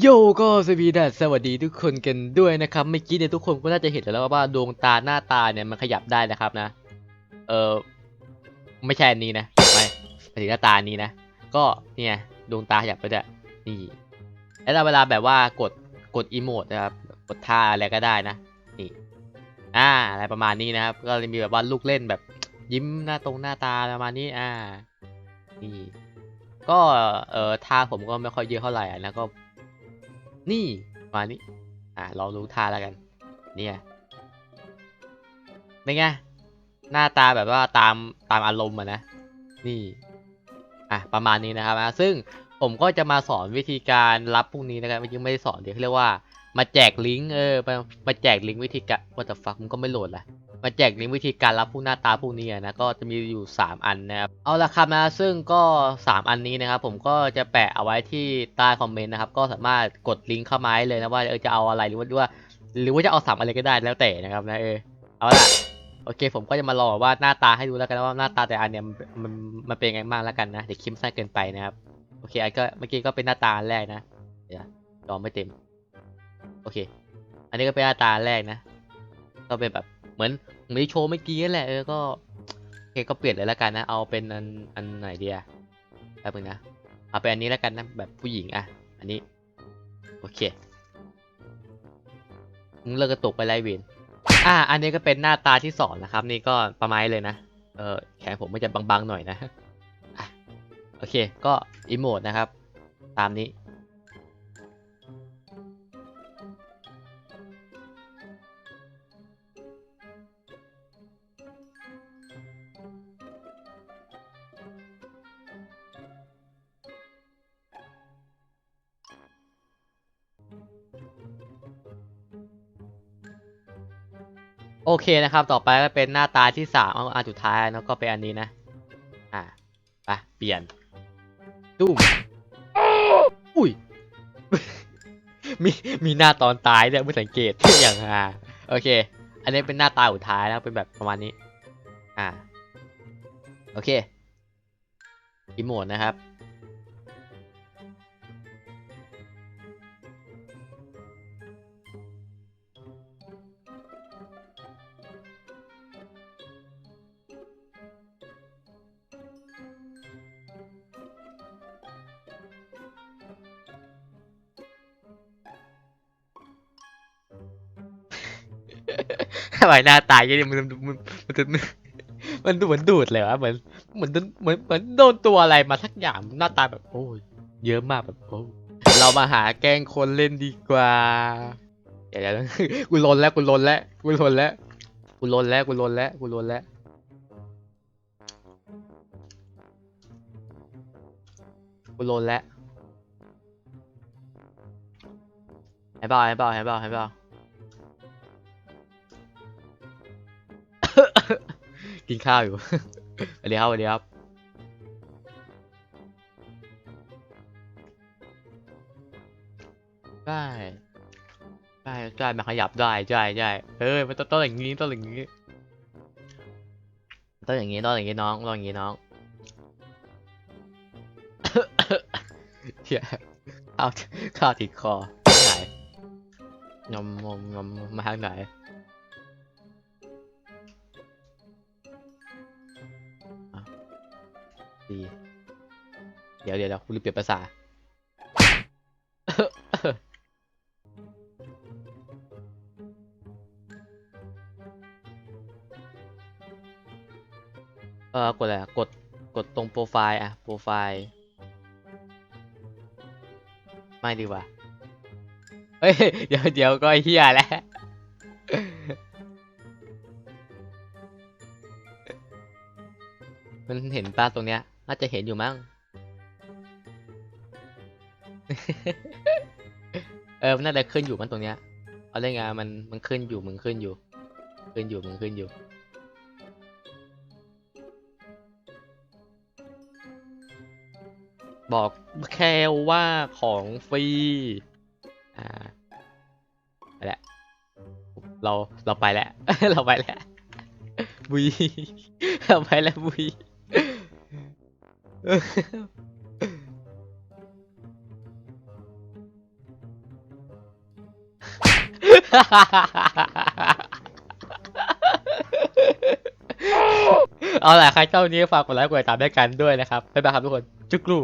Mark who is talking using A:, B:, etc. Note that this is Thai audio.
A: โยก็สวีดัสสวัสดีทุกคนกันด้วยนะครับเมื่อกี้เนี่ยทุกคนก็น่าจะเห็นแล้วว่าดวงตาหน้าตาเนี่ยมันขยับได้นะครับนะ เออไม่ใช่อันนี้นะไม่หมายถึงหน้าตานี้นะ ก็เนี่ยดวงตาขยับไปด้นี่แล้วเวลาแบบว่ากดกดอีโมดนะครับกดท่าอะไรก็ได้นะนี่อ่าอะไรประมาณนี้นะครับ ก็เลยมีแบบว่าลูกเล่นแบบยิ้มหน้าตรงหน้าตาประมาณนี้อ่านี่ก็เออท่าผมก็ไม่ค่อยเยอะเท่าไหร่นะก็ นี่มานี้อ่าลองดูท่าแล้วกัน เนี่ยเป็นไงหน้าตาแบบว่าตามตามอารมณ์อะนะนี่อะประมาณนี้นะครับนะซึ่งผมก็จะมาสอนวิธีการรับพวกนี้นะครับยังไม่ได้สอนเดี๋ยวเขาเรียกว่ามาแจกลิงก์เออมามาแจกลิงก์วิธีการว่าแต่ฟักมันก็ไม่โหลดละ มาแจกลิงก์วิธีการรับพวกหน้าตาพวกนี้นะก็จะมีอยู่ 3 อันนะครับเอาละครับนะซึ่งก็ 3 อันนี้นะครับผมก็จะแปะเอาไว้ที่ใต้คอมเมนต์นะครับก็สามารถกดลิงก์เข้ามาได้เลยนะว่าเออจะเอาอะไรหรือว่าหรือว่าหรือว่าจะเอาสามอะไรก็ได้แล้วแต่นะครับนะเออเอาละโอเค ผมก็จะมาลองว่าหน้าตาให้ดูแล้วกันว่าหน้าตาแต่อันเนี่ยมันมันเป็นยังไงบ้างแล้วกันนะเดี๋ยวคลิปสั้นเกินไปนะครับโอเคอันก็เมื่อกี้ก็เป็นหน้าตาแรกนะเดี๋ยวรอไม่เต็มโอเค อันนี้ก็เป็นหน้าตาแรกนะ ก็เป็นแบบ เหมือนเหมือนโชว์เมื่อกี้นั่นแหละเออก็โอเคก็เปลี่ยนเลยแล้วกันนะ เอาเป็นอันอันไหนดีอะแป๊บนึงนะเอาเป็นอันนี้แล้วกันนะแบบผู้หญิงอะอันนี้โอเคมึงเลิกกระตุกไปไล่เวนอ่า อันนี้ก็เป็นหน้าตาที่สองนะครับ นี่ก็ประมาณเลยนะเออแขนผมมันจะบางๆหน่อยนะอะโอเค ก็อีโมดนะครับ ตามนี้ โอเคนะครับ ต่อไปก็เป็นหน้าตาที่สามเอาอันสุดท้ายแล้วก็เป็นอันนี้นะ อ่าไปเปลี่ยนตุ้มอุ้ย มีมีหน้าตอนตายเนี่ยไม่สังเกตอย่างอ่าโอเค อันนี้เป็นหน้าตาสุดท้ายแล้วเป็นแบบประมาณนี้ อ่า โอเคอีโมดนะครับ ทำไมหน้าตายยังมันมันมันมันจะมันดูเหมือนดูดเลยวะเหมือนเหมือนเหมือนเหมือนโดนตัวอะไรมาสักอย่างหน้าตาแบบ โอ้ยเยอะมากแบบโอ้เรามาหาแกล้งคนเล่นดีกว่าเดี๋ยวเลยกูลนแล้วกูลนแล้วกูลนแล้วกูลนแล้วกูลนแล้วกูลนแล้วกูลนแล้วให้เปล่าให้เปล่าให้เปล่าให้เปล่า กินข้าวอยู่สวัสดีครับสวัสดีครับ ได้ได้ได้มันขยับได้ใช่ใช่เฮ้ยมันต้องต้องอย่างนี้ต้องอย่างนี้ต้องอย่างนี้ต้องอย่างนี้น้องต้องอย่างนี้น้องเฮียข้าข้าวติดคอไหนงมงมงมมาทางไหน ดีเดี๋ยวเดี๋ยวเดี๋ยวคุณเปลี่ยนภาษาเออกดอะไรกดกดตรงโปรไฟล์อะโปรไฟล์ ไม่ดีกว่าเฮ้ยเดี๋ยวเดี๋ยวก็เฮียแล้วมันเห็นป้าตรงเนี้ย น่าจะเห็นอยู่มั้ง เออ มันน่าจะขึ้นอยู่มันตรงเนี้ย เอาได้ไงมัน มันขึ้นอยู่มันขึ้นอยู่ ขึ้นอยู่มันขึ้นอยู่ บอกแค่ว่าของฟรี อ่าไปแล้วเรา เราไปแล้ว เราไปแล้วบุยเราไปแล้วบุย เอาล่ะใครเจ้านี้ฝากกดไลค์กดติดตามด้วยกันด้วยนะครับบ๊ายบายครับทุกคนจุ๊กลู่